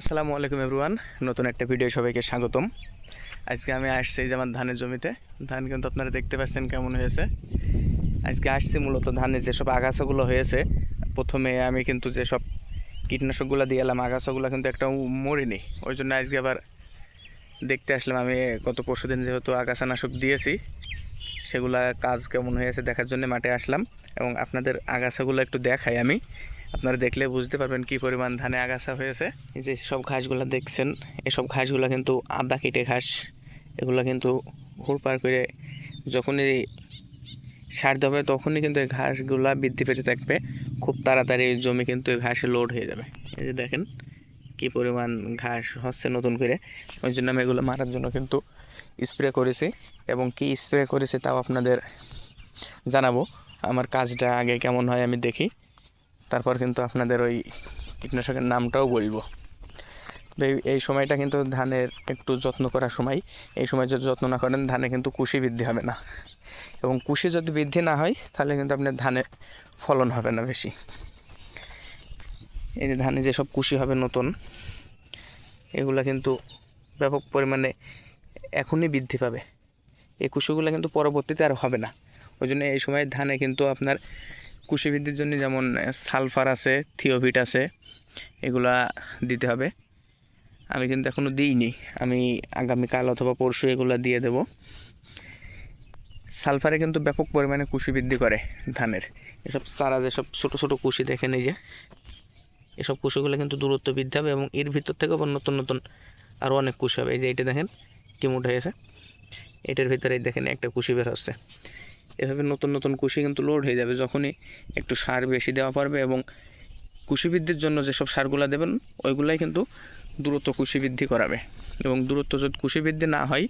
আসসালামু আলাইকুম এভরিওয়ান, নতুন একটা ভিডিও সবাইকে স্বাগতম। আজকে আমি আসছি যে আমার ধানের জমিতে। ধান কিন্তু আপনারা দেখতে পাচ্ছেন কেমন হয়েছে। আজকে আসছি মূলত ধানের যেসব আগাছাগুলো হয়েছে, প্রথমে আমি কিন্তু যেসব কীটনাশকগুলো দিয়ে এলাম, আগাছাগুলো কিন্তু একটা মরিনি। ওই জন্য আজকে আবার দেখতে আসলাম আমি, গত পরশু দিন যেহেতু আগাছানাশক দিয়েছি, সেগুলা কাজ কেমন হয়েছে দেখার জন্য মাঠে আসলাম। এবং আপনাদের আগাছাগুলো একটু দেখাই আমি। আপনারা দেখলে বুঝতে পারবেন কি পরিমাণ ধানে আগাছা হয়েছে। যে সব ঘাসগুলো দেখছেন, এসব ঘাসগুলো কিন্তু আদা, কেটে ঘাস, এগুলো কিন্তু হুড় পার করে যখনই সার দেবে তখনই কিন্তু এই ঘাসগুলা বৃদ্ধি পেতে থাকবে। খুব তাড়াতাড়ি জমি কিন্তু এই ঘাসে লোড হয়ে যাবে। এই যে দেখেন কি পরিমাণ ঘাস হচ্ছে নতুন করে। ওই জন্য আমি এগুলো মারার জন্য কিন্তু স্প্রে করেছি এবং কি স্প্রে করেছি তাও আপনাদের জানাব। আমার কাজটা আগে কেমন হয় আমি দেখি। তারপর কিন্তু আপনাদের ওই কীটনাশকের নামটাও বলব। এই সময়টা কিন্তু ধানের একটু যত্ন করার সময়, এই সময় যদি যত্ন না করেন ধানে কিন্তু কুশি বৃদ্ধি হবে না। এবং কুশি যদি বৃদ্ধি না হয়, তাহলে কিন্তু আপনার ধানে ফলন হবে না বেশি। এই যে ধানে যেসব কুশি হবে নতুন, এগুলা কিন্তু ব্যাপক পরিমাণে এখনই বৃদ্ধি পাবে। এই কুশিগুলো কিন্তু পরবর্তীতে আর হবে না। ওই জন্য এই সময় ধানে কিন্তু আপনার কুশি বৃদ্ধির জন্য যেমন সালফার আছে থিওভিট আছে, এগুলা দিতে হবে। আমি কিন্তু এখনও দিইনি। আমি আগামীকাল অথবা পরশু এগুলা দিয়ে দেব। সালফারে কিন্তু ব্যাপক পরিমাণে কুশি বৃদ্ধি করে ধানের। এসব চারা যেসব ছোটো ছোটো কুশি দেখেন এই যে, এসব কুশিগুলো কিন্তু দূরত্ব বৃদ্ধি হবে এবং এর ভিতর থেকে আবার নতুন নতুন আরও অনেক কুশি হবে। এই যে এইটা দেখেন কি মোটা হয়েছে। এটার ভিতরে দেখেন একটা কুশি বের হচ্ছে। এভাবে নতুন নতুন কুশি কিন্তু লোড হয়ে যাবে যখনই একটু সার বেশি দেওয়া পারবে এবং কুশি বৃদ্ধির জন্য যেসব সারগুলো দেবেন, ওইগুলাই কিন্তু দূরত্ব কুশি বৃদ্ধি করাবে। এবং দূরত্ব যদি কুশি বৃদ্ধি না হয়,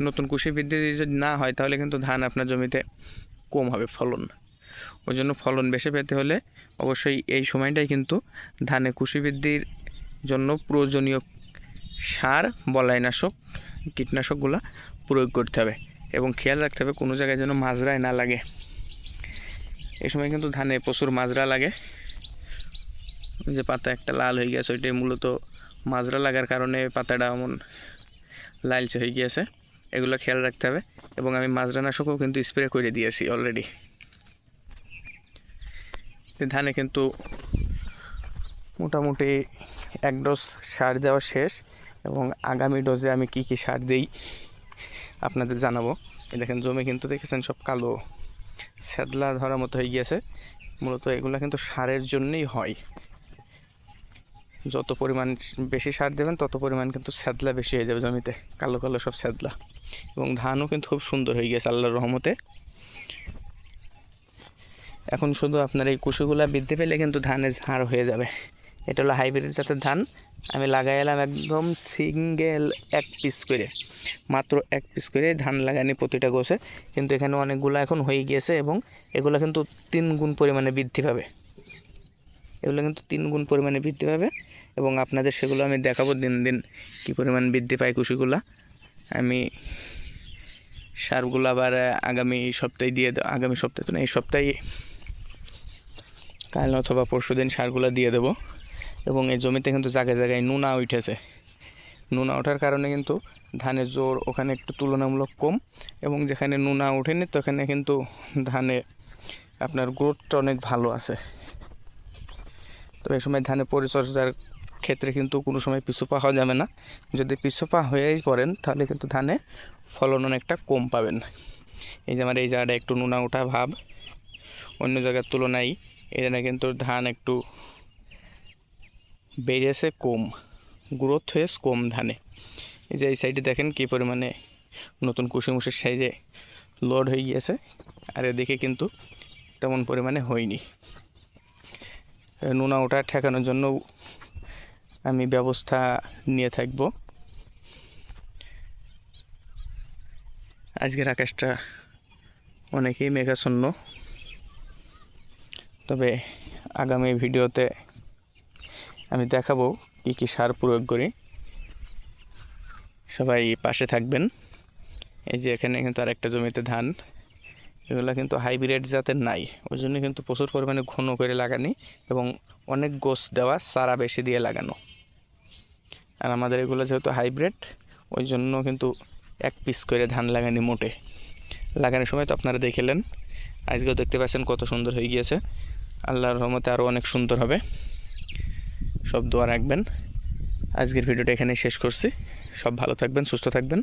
নতুন কুশি বৃদ্ধি যদি না হয়, তাহলে কিন্তু ধান আপনার জমিতে কম হবে ফলন। ওই জন্য ফলন বেশি পেতে হলে অবশ্যই এই সময়টাই কিন্তু ধানে কুশি বৃদ্ধির জন্য প্রয়োজনীয় সার বলাইনাশক কীটনাশকগুলো প্রয়োগ করতে হবে। এবং খেয়াল রাখতে হবে কোনো জায়গায় যেন মাজরায় না লাগে। এই সময় কিন্তু ধানে প্রচুর মাজরা লাগে। যে পাতা একটা লাল হয়ে গেছে ওইটাই মূলত মাজরা লাগার কারণে পাতাটা এমন লালচে হয়ে গিয়েছে। এগুলো খেয়াল রাখতে হবে এবং আমি মাজরা মাজরানাশকও কিন্তু স্প্রে করে দিয়েছি অলরেডি ধানে কিন্তু মোটামুটি এক ডোজ সার দেওয়া শেষ এবং আগামী ডোজে আমি কি কি সার দিই আপনাদের জানাব। দেখেন, জমি কিন্তু দেখেছেন সব কালো। স্যাদলা ধরার মতো হয়ে গিয়েছে। মূলত এগুলো কিন্তু সারের জন্যই হয়। যত পরিমাণ বেশি সার দেবেন, তত পরিমাণ কিন্তু স্যাদলা বেশি হয়ে যাবে জমিতে। কালো কালো সব স্যাদলা এবং ধানও কিন্তু খুব সুন্দর হয়ে গেছে আল্লাহর রহমতে। এখন শুধু আপনার এই কুশিগুলা বৃদ্ধি পেলে কিন্তু ধানের ঝাড় হয়ে যাবে। এটা হলো হাইব্রিড জাতের ধান। আমি লাগাই এলাম একদম সিঙ্গেল এক পিস করে। মাত্র এক পিস করে ধান লাগানি প্রতিটা গোছে। কিন্তু এখানে অনেকগুলো এখন হয়ে গিয়েছে এবং এগুলো কিন্তু তিন গুণ পরিমাণে বৃদ্ধি পাবে। এগুলো কিন্তু তিন গুণ পরিমাণে বৃদ্ধি পাবে এবং আপনাদের সেগুলো আমি দেখাবো দিন দিন কী পরিমাণ বৃদ্ধি পায় কুশিগুলা। আমি সারগুলো আবার আগামী সপ্তাহে দিয়ে আগামী সপ্তাহে তো না, এই সপ্তাহে কাল অথবা পরশু দিন সারগুলো দিয়ে দেবো। এবং এই জমিতে কিন্তু জায়গায় জায়গায় নুনা উঠেছে। নুনা ওঠার কারণে কিন্তু ধানের জোর ওখানে একটু তুলনামূলক কম এবং যেখানে নুনা ওঠেনি তো ওখানে কিন্তু ধানে আপনার গ্রোথটা অনেক ভালো আছে। তো এই সময় ধানের পরিচর্যার ক্ষেত্রে কিন্তু কোনো সময় পিছু পা হওয়া যাবে না। যদি পিছু পা হয়েই পড়েন তাহলে কিন্তু ধানে ফলন অনেকটা কম পাবেন। এই যে আমার এই জায়গাটা একটু নুনা ওঠা ভাব, অন্য জায়গার তুলনায় এখানে কিন্তু ধান একটু বেড়েছে কম, গ্রোথ হয়েছে কম ধানে। এই যে এই সাইডে দেখেন কী পরিমাণে নতুন কুশিমুশির সাইডে লোড হয়ে গিয়েছে, আর এদিকে কিন্তু তেমন পরিমাণে হয়নি। নোনা ওটা ঠেকানোর জন্য আমি ব্যবস্থা নিয়ে থাকব। আজকের আকাশটা অনেকেই মেঘাচ্ছন্ন, তবে আগামী ভিডিওতে আমি দেখাবো কী কী সার প্রয়োগ করি। সবাই পাশে থাকবেন। এই যে এখানে কিন্তু আর একটা জমিতে ধান। এগুলো কিন্তু হাইব্রিড জাতের নাই। ওই জন্য কিন্তু প্রচুর পরিমাণে ঘন করে লাগানি এবং অনেক গোস দেওয়া সারা বেশি দিয়ে লাগানো। আর আমাদের এগুলো যেহেতু হাইব্রিড, ওই জন্য কিন্তু এক পিস করে ধান লাগানি মোটে। লাগানোর সময় তো আপনারা দেখেলেন আজকেও দেখতে পাচ্ছেন কত সুন্দর হয়ে গিয়েছে। আল্লাহর রহমতে আরও অনেক সুন্দর হবে। সব দোয়া রাখবেন। আজকের ভিডিওটা এখানে শেষ করছি। সব ভালো থাকবেন, সুস্থ থাকবেন।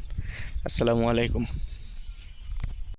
আসসালামু আলাইকুম।